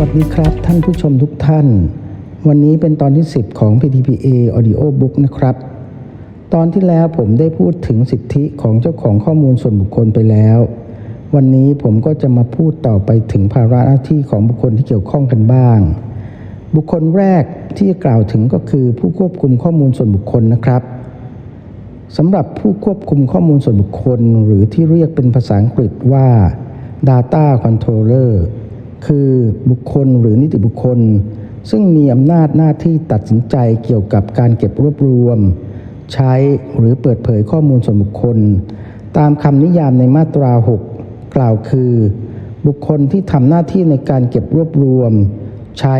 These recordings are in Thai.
วัสดีครับท่านผู้ชมทุกท่าน วันนี้เป็นตอนที่ 10 ของ PTPA Audio Book นะครับ ตอนที่แล้วผมได้พูดถึงสิทธิของเจ้าของข้อมูลส่วนบุคคลไปแล้ว วันนี้ผมก็จะมาพูดต่อไปถึงภาระหน้าที่ของบุคคลที่เกี่ยวข้องกันบ้าง บุคคลแรกที่จะกล่าวถึงก็คือผู้ควบคุมข้อมูลส่วนบุคคลนะครับสำหรับผู้ควบคุมข้อมูลส่วนบุคคล หรือที่เรียกเป็นภาษาอังกฤษว่า Data Controller คือบุคคลหรือนิติบุคคล ซึ่งมีอำนาจหน้าที่ตัดสินใจเกี่ยวกับการเก็บรวบรวม ใช้หรือเปิดเผยข้อมูลส่วนบุคคล ตามคำนิยามในมาตรา 6 กล่าวคือ บุคคลที่ทำหน้าที่ในการเก็บรวบรวม ใช้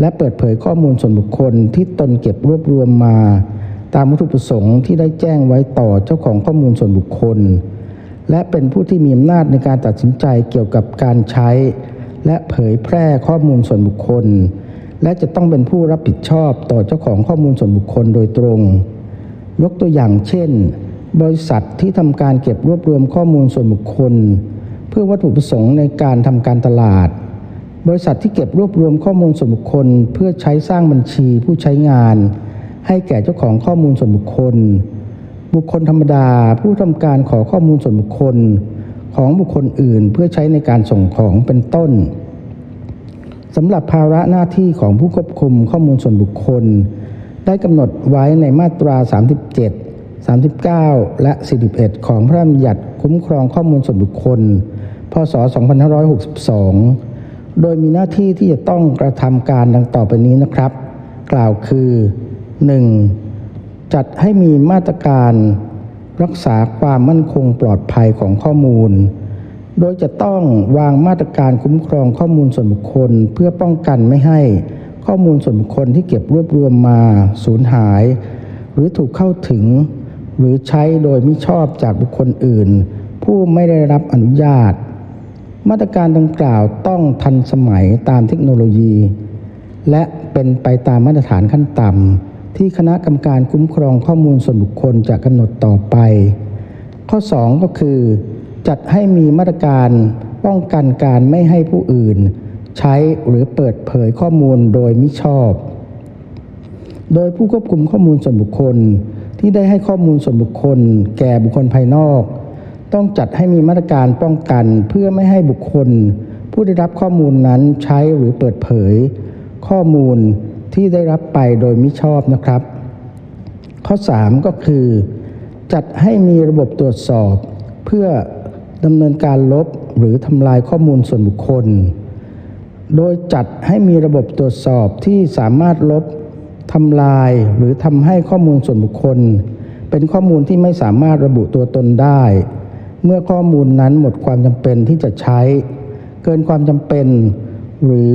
และเปิดเผยข้อมูลส่วนบุคคลที่ตนเก็บรวบรวมมา ตามวัตถุประสงค์ที่ได้แจ้งไว้ต่อเจ้าของข้อมูลส่วนบุคคล และเป็นผู้ที่มีอำนาจในการตัดสินใจเกี่ยวกับการใช้ และเผยแพร่ข้อมูลส่วนบุคคล และจะต้องเป็นผู้รับผิดชอบต่อเจ้าของข้อมูลส่วนบุคคลโดยตรง ยกตัวอย่างเช่น บริษัทที่ทำการเก็บรวบรวมข้อมูลส่วนบุคคล เพื่อวัตถุประสงค์ในการทำการตลาด บริษัทที่เก็บรวบรวมข้อมูลส่วนบุคคล เพื่อใช้สร้างบัญชีผู้ใช้งาน ให้แก่เจ้าของข้อมูลส่วนบุคคล บุคคลธรรมดาผู้ทำการขอข้อมูลส่วนบุคคล ของบุคคลอื่นเพื่อใช้ในการส่งของเป็นต้นสำหรับภาระหน้าที่ของผู้ควบคุมข้อมูลส่วนบุคคล ได้กำหนดไว้ในมาตรา 37 39 และ 41 ของพระราชบัญญัติคุ้มครองข้อมูลส่วนบุคคล พศ 2562 โดยมีหน้าที่ที่จะต้องกระทำการดังต่อไปนี้นะครับ กล่าวคือ 1. จัดให้มีมาตรการ รักษาความมั่นคงปลอดภัยของข้อมูล โดยจะต้องวางมาตรการคุ้มครองข้อมูลส่วนบุคคล เพื่อป้องกันไม่ให้ข้อมูลส่วนบุคคลที่เก็บรวบรวมมาสูญหาย หรือถูกเข้าถึง หรือใช้โดยมิชอบจากบุคคลอื่น ผู้ไม่ได้รับอนุญาต มาตรการดังกล่าวต้องทันสมัยตามเทคโนโลยี และเป็นไปตามมาตรฐานขั้นต่ำ ที่คณะกรรมการคุ้มครองข้อมูลส่วนบุคคลจะกำหนดต่อไป ข้อ 2 ก็คือ จัดให้มีมาตรการป้องกันการไม่ให้ผู้อื่น ใช้หรือเปิดเผยข้อมูลโดยมิชอบ โดยผู้ควบคุมข้อมูลส่วนบุคคล ที่ได้ให้ข้อมูลส่วนบุคคล แก่บุคคลภายนอก ต้องจัดให้มีมาตรการป้องกันเพื่อไม่ให้บุคคล ผู้ได้รับข้อมูลนั้นใช้หรือเปิดเผย ข้อมูล ที่ได้รับไปโดยมิชอบนะครับ ข้อ 3 ก็คือ จัดให้มีระบบตรวจสอบ เพื่อดำเนินการลบหรือทำลายข้อมูลส่วนบุคคล โดยจัดให้มีระบบตรวจสอบที่สามารถลบทำลายหรือทำให้ข้อมูลส่วนบุคคล เป็นข้อมูลที่ไม่สามารถระบุตัวตนได้ เมื่อข้อมูลนั้นหมดความจำเป็นที่จะใช้ เกินความจำเป็น หรือ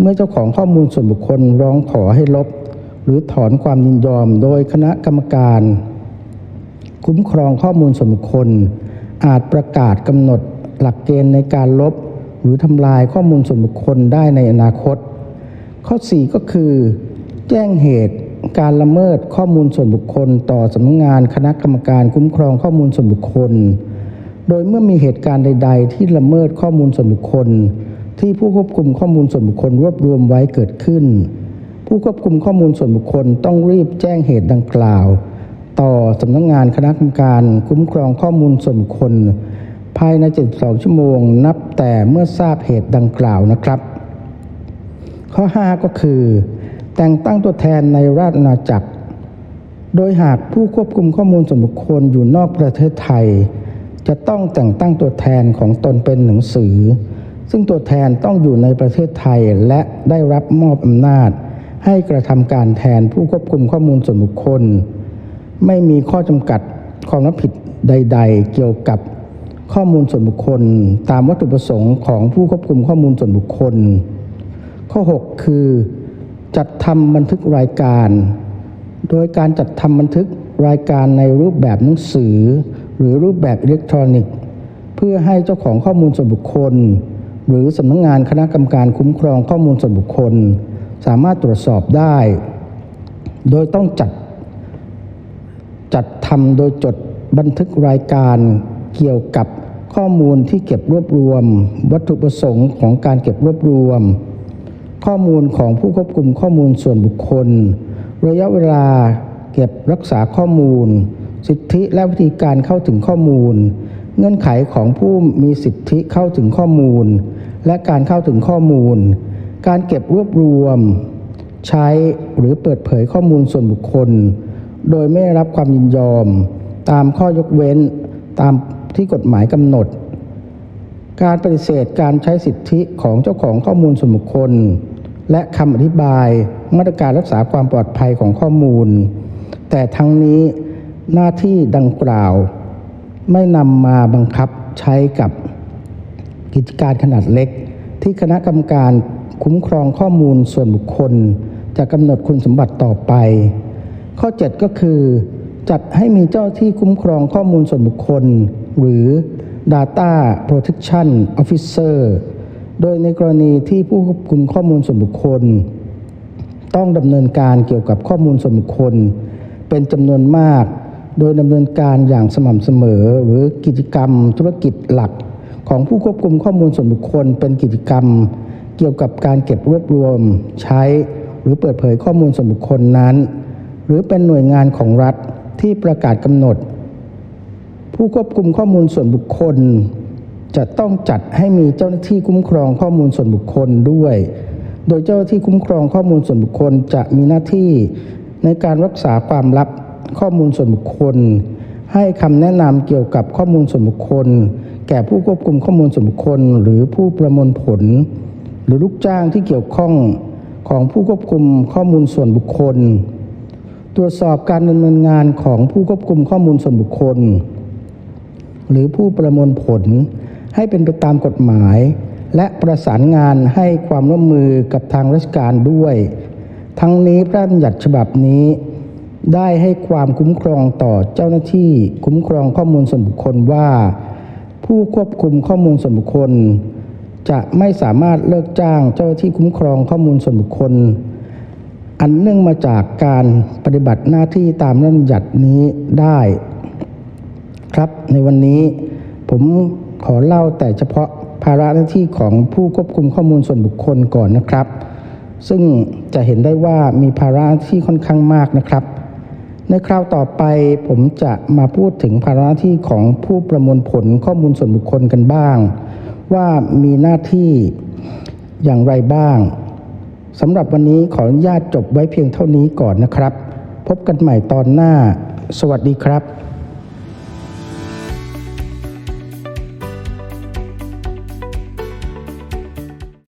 เมื่อเจ้าของข้อมูลส่วนบุคคลร้องขอให้ลบ หรือถอนความยินยอมโดยคณะกรรมการ คุ้มครองข้อมูลส่วนบุคคล อาจประกาศกำหนดหลักเกณฑ์ในการลบ หรือทำลายข้อมูลส่วนบุคคลได้ในอนาคต ข้อ 4 ก็คือ แจ้งเหตุการละเมิดข้อมูลส่วนบุคคล ต่อสำนักงานคณะกรรมการคุ้มครองข้อมูลส่วนบุคคล โดยเมื่อมีเหตุการณ์ใด ๆ ที่ละเมิดข้อมูลส่วนบุคคล ที่ผู้ควบคุมข้อมูลส่วนบุคคลรวบรวมไว้เกิดขึ้น ผู้ควบคุมข้อมูลส่วนบุคคลต้องรีบแจ้งเหตุดังกล่าว ต่อสำนักงานคณะกรรมการคุ้มครองข้อมูลส่วนบุคคล ภายใน 72 ชั่วโมง นับแต่เมื่อทราบเหตุดังกล่าวนะครับ ข้อ 5 ก็คือ แต่งตั้งตัวแทนในราชอาณาจักร โดยหากผู้ควบคุมข้อมูลส่วนบุคคลอยู่นอกประเทศไทย จะต้องแต่งตั้งตัวแทนของตนเป็นหนังสือ ซึ่งตัวแทนต้องอยู่ในประเทศไทยและได้รับมอบอำนาจ ให้กระทำการแทนผู้ควบคุมข้อมูลส่วนบุคคล ไม่มีข้อจำกัดความรับผิดใด ๆ เกี่ยวกับข้อมูลส่วนบุคคล ตามวัตถุประสงค์ของผู้ควบคุมข้อมูลส่วนบุคคล ข้อ 6 คือ จัดทำบันทึกรายการ โดยการจัดทำบันทึกรายการในรูปแบบหนังสือ หรือรูปแบบอิเล็กทรอนิกส์ เพื่อให้เจ้าของข้อมูลส่วนบุคคล หรือสำนักงานคณะกรรมการคุ้มครองข้อมูลส่วนบุคคล สามารถตรวจสอบได้ โดยต้องจัด จัดทำโดยจดบันทึกรายการเกี่ยวกับข้อมูลที่เก็บรวบรวม วัตถุประสงค์ของการเก็บรวบรวม ข้อมูลของผู้ควบคุมข้อมูลส่วนบุคคล ระยะเวลาเก็บรักษาข้อมูล สิทธิและวิธีการเข้าถึงข้อมูล เงื่อนไขของผู้มีสิทธิเข้าถึงข้อมูล และการเข้าถึงข้อมูล การเก็บรวบรวม ใช้หรือเปิดเผยข้อมูลส่วนบุคคล โดยไม่รับความยินยอม ตามข้อยกเว้นตามที่กฎหมายกำหนด การปฏิเสธการใช้สิทธิของเจ้าของข้อมูลส่วนบุคคล และคำอธิบายมาตรการรักษาความปลอดภัยของข้อมูล แต่ทั้งนี้หน้าที่ดังกล่าว ไม่นำมาบังคับใช้กับกิจการขนาดเล็ก ที่คณะกรรมการคุ้มครองข้อมูลส่วนบุคคล จะกำหนดคุณสมบัติต่อไป ข้อ 7 ก็คือ จัดให้มีเจ้าที่คุ้มครองข้อมูลส่วนบุคคล หรือ Data Protection Officer โดยในกรณีที่ผู้ควบคุมข้อมูลส่วนบุคคล ต้องดำเนินการเกี่ยวกับข้อมูลส่วนบุคคล เป็นจำนวนมาก โดยดำเนินการอย่างสม่ำเสมอ หรือกิจกรรมธุรกิจหลัก ของผู้ควบคุมข้อมูลส่วนบุคคล เป็นกิจกรรม เกี่ยวกับการเก็บรวบรวม ใช้ หรือเปิดเผยข้อมูลส่วนบุคคลนั้น หรือเป็นหน่วยงานของรัฐที่ประกาศกำหนด ผู้ควบคุมข้อมูลส่วนบุคคล จะต้องจัดให้มีเจ้าหน้าที่คุ้มครองข้อมูลส่วนบุคคลด้วย โดยเจ้าหน้าที่คุ้มครองข้อมูลส่วนบุคคลจะมีหน้าที่ในการรักษาความลับ ข้อมูลส่วนบุคคล ให้คำแนะนำเกี่ยวกับข้อมูลส่วนบุคคล แก่ผู้ควบคุมข้อมูลส่วนบุคคล หรือผู้ประมวลผล หรือลูกจ้างที่เกี่ยวข้องของผู้ควบคุมข้อมูลส่วนบุคคล ตรวจสอบการดำเนินงานของผู้ควบคุมข้อมูลส่วนบุคคล หรือผู้ประมวลผล ให้เป็นไปตามกฎหมาย และประสานงานให้ความร่วมมือกับทางราชการด้วย ทั้งนี้พระราชบัญญัติฉบับนี้ ได้ให้ความคุ้มครองต่อเจ้าหน้าที่คุ้มครองข้อมูลส่วนบุคคลว่า ผู้ควบคุมข้อมูลส่วนบุคคล จะไม่สามารถเลิกจ้างเจ้าหน้าที่คุ้มครองข้อมูลส่วนบุคคล อันเนื่องมาจากการปฏิบัติหน้าที่ตามพระราชบัญญัตินี้ได้ ครับในวันนี้ผมขอเล่าแต่เฉพาะภาระหน้าที่ของผู้ควบคุมข้อมูลส่วนบุคคลก่อนนะครับ ซึ่งจะเห็นได้ว่ามีภาระที่ค่อนข้างมากนะครับ ในคราวต่อไปผมจะมาพูดถึงภาระหน้าที่ของผู้ประมวลผลข้อมูลส่วนบุคคลกันบ้าง ว่ามีหน้าที่อย่างไรบ้างสำหรับวันนี้ขออนุญาตจบไว้เพียงเท่านี้ก่อนนะครับ พบกันใหม่ตอนหน้า สวัสดีครับ